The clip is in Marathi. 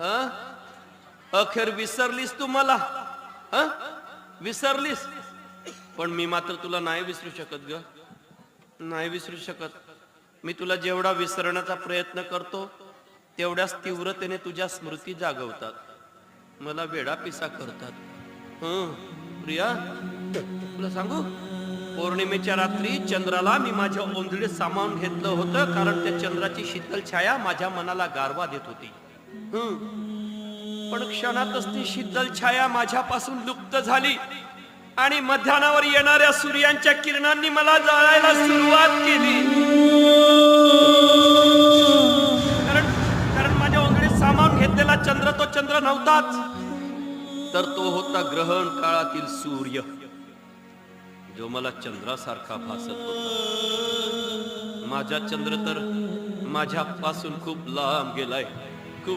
हं? अखेर विसरलीस तू मला. ह? विसरलीस? पण मी मात्र तुला नाही विसरू शकत ग. नाही विसरू शकत. मी तुला जेवढा विसरण्याचा प्रयत्न करतो तेवढ्याच तीव्रतेने तुझ्या स्मृती जागवतात. मला वेडा पिसा करतात प्रिया? तुला सांगू? पौर्णिमेच्या रात्री चंद्राला मी माझ्या ओंजळीत सामावून घेतलं होतं कारण त्या चंद्राची शीतल छाया माझ्या मनाला गारवा देत होती. पण क्षणातच ती शीतल छाया माझ्यापासून लुप्त झाली. आणि मध्यानावर येणाऱ्या सूर्यांच्या किरणांनी मला जळायला सुरुवात केली. कारण कारण माझ्या ओंगडीत सामावून घेतलेला चंद्र तो चंद्र नव्हताच. तर तो होता ग्रहण काळातील सूर्य जो मला चंद्रासारखा भासत होता. माझा चंद्र तर माझ्यापासून खूप लांब गेलाय.